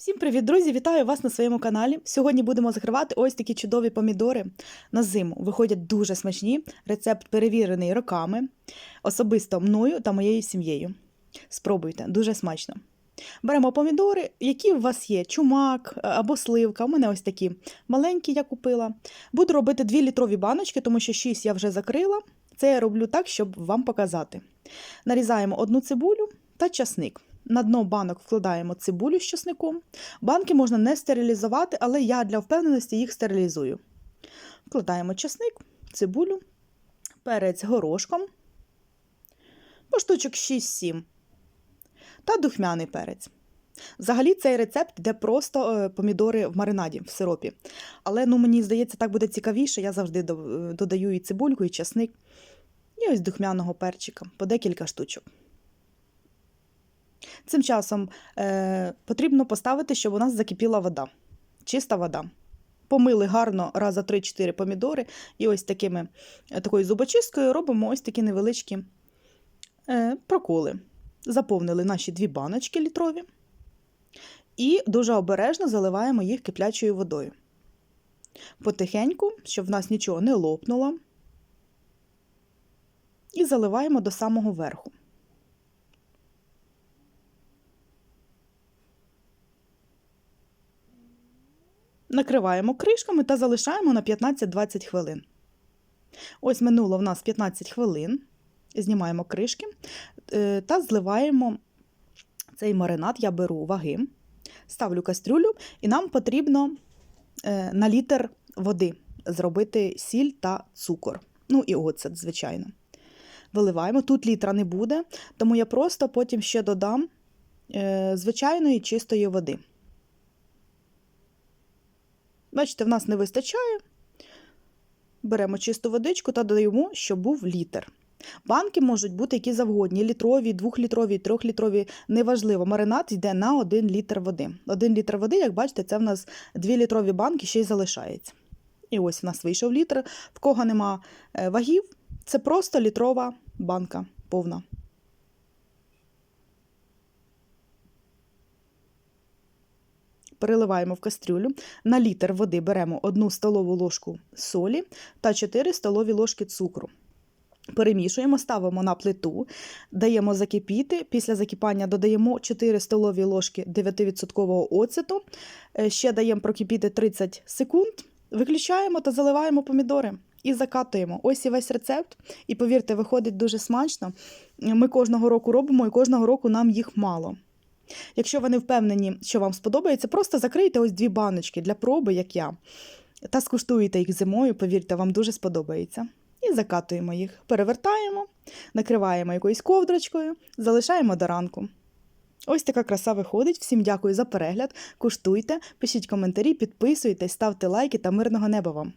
Всім привіт, друзі! Вітаю вас на своєму каналі. Сьогодні будемо закривати ось такі чудові помідори на зиму. Виходять дуже смачні. Рецепт перевірений роками, особисто мною та моєю сім'єю. Спробуйте, дуже смачно. Беремо помідори, які у вас є: чумак е, або сливка. У мене ось такі маленькі, я купила. Буду робити 2 літрові баночки, тому що 6 я вже закрила. Це я роблю так, щоб вам показати. Нарізаємо одну цибулю та часник. На дно банок вкладаємо цибулю з часником. Банки можна не стерилізувати, але я для впевненості їх стерилізую. Вкладаємо часник, цибулю, перець горошком, по штучок 6-7 та духмяний перець. Взагалі цей рецепт йде просто е, помідори в маринаді в сиропі. Але ну, мені здається, так буде цікавіше. Я завжди е, додаю і цибульку, і часник, і ось духмяного перчика по декілька штучок. Цим часом е, потрібно поставити, щоб у нас закипіла вода, чиста вода. Помили гарно раз за 3-4 помідори, і ось такими, е, такою зубочисткою робимо ось такі невеличкі е, проколи. Заповнили наші дві баночки літрові і дуже обережно заливаємо їх киплячою водою. Потихеньку, щоб в нас нічого не лопнуло. І заливаємо до самого верху. Накриваємо кришками та залишаємо на 15-20 хвилин. Ось минуло в нас 15 хвилин. Знімаємо кришки е, та зливаємо цей маринад. Я беру ваги, ставлю кастрюлю, і нам потрібно е, на літр води зробити сіль та цукор. Ну і оцет, звичайно. Виливаємо. Тут літра не буде, тому я просто потім ще додам е, звичайної чистої води. Бачите, в нас не вистачає. Беремо чисту водичку та додаємо, щоб був літр. Банки можуть бути які завгодні: літрові, двохлітрові, трьохлітрові, неважливо. Маринад йде на 1 літр води. 1 літр води, як бачите, це в нас 2 літрові банки ще й залишається. І ось в нас вийшов літр. В кого нема е, вагів, це просто літрова банка повна. Переливаємо в кастрюлю. На літр води беремо 1 столову ложку солі та 4 столові ложки цукру. Перемішуємо, ставимо на плиту, даємо закипіти. Після закипання додаємо 4 столові ложки 9% оцету. Е, Ще даємо прокипіти 30 секунд, виключаємо та заливаємо помідори. І закатуємо. Ось і весь рецепт. І повірте, виходить дуже смачно. Ми кожного року робимо, і кожного року нам їх мало. Якщо ви не впевнені, що вам сподобається, просто закрийте ось дві баночки для проби, як я, та скуштуєте їх зимою, повірте, вам дуже сподобається. І закатуємо їх, перевертаємо, накриваємо якоюсь ковдрочкою, залишаємо до ранку. Ось така краса виходить. Всім дякую за перегляд. Куштуйте, пишіть коментарі, підписуйтесь, ставте лайки та мирного неба вам!